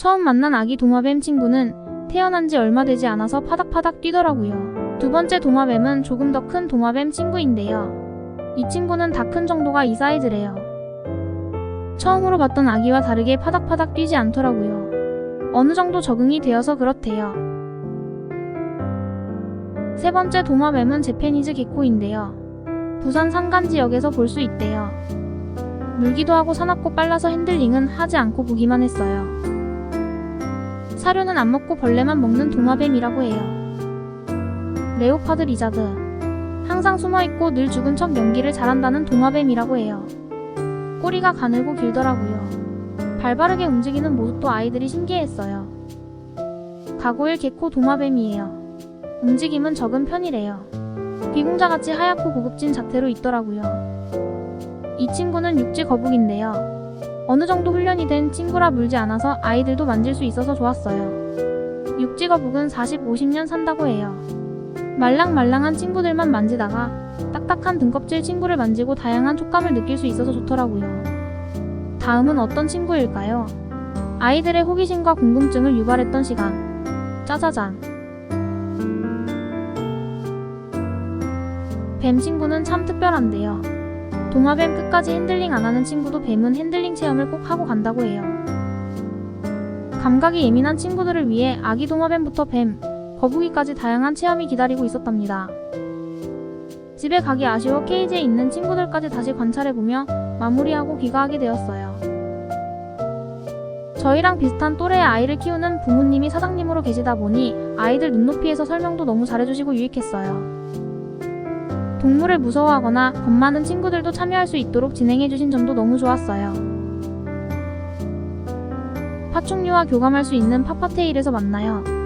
처음 만난 아기 도마뱀 친구는 태어난 지 얼마 되지 않아서 파닥파닥 뛰더라고요. 두 번째 도마뱀은 조금 더 큰 도마뱀 친구인데요. 이 친구는 다 큰 정도가 이 사이즈래요. 처음으로 봤던 아기와 다르게 파닥파닥 뛰지 않더라고요. 어느 정도 적응이 되어서 그렇대요. 세 번째 도마뱀은 제페니즈 개코인데요. 부산 산간 지역에서 볼 수 있대요. 물기도 하고 사납고 빨라서 핸들링은 하지 않고 보기만 했어요. 사료는 안 먹고 벌레만 먹는 도마뱀이라고 해요. 레오파드 리자드. 항상 숨어있고 늘 죽은 척 연기를 잘한다는 도마뱀이라고 해요. 꼬리가 가늘고 길더라고요. 발바르게 움직이는 모습도 아이들이 신기했어요. 가고일 개코 도마뱀이에요. 움직임은 적은 편이래요. 비공자같이 하얗고 고급진 자태로 있더라고요. 이 친구는 육지 거북인데요. 어느 정도 훈련이 된 친구라 물지 않아서 아이들도 만질 수 있어서 좋았어요. 육지 거북은 40, 50년 산다고 해요. 말랑말랑한 친구들만 만지다가 딱딱한 등껍질 친구를 만지고 다양한 촉감을 느낄 수 있어서 좋더라고요. 다음은 어떤 친구일까요? 아이들의 호기심과 궁금증을 유발했던 시간. 짜자잔. 뱀 친구는 참 특별한데요. 도마뱀 끝까지 핸들링 안 하는 친구도 뱀은 핸들링 체험을 꼭 하고 간다고 해요. 감각이 예민한 친구들을 위해 아기 도마뱀부터 뱀, 거북이까지 다양한 체험이 기다리고 있었답니다. 집에 가기 아쉬워 케이지에 있는 친구들까지 다시 관찰해보며 마무리하고 귀가하게 되었어요. 저희랑 비슷한 또래의 아이를 키우는 부모님이 사장님으로 계시다 보니 아이들 눈높이에서 설명도 너무 잘해주시고 유익했어요. 동물을 무서워하거나 겁 많은 친구들도 참여할 수 있도록 진행해주신 점도 너무 좋았어요. 파충류와 교감할 수 있는 파파테일에서 만나요.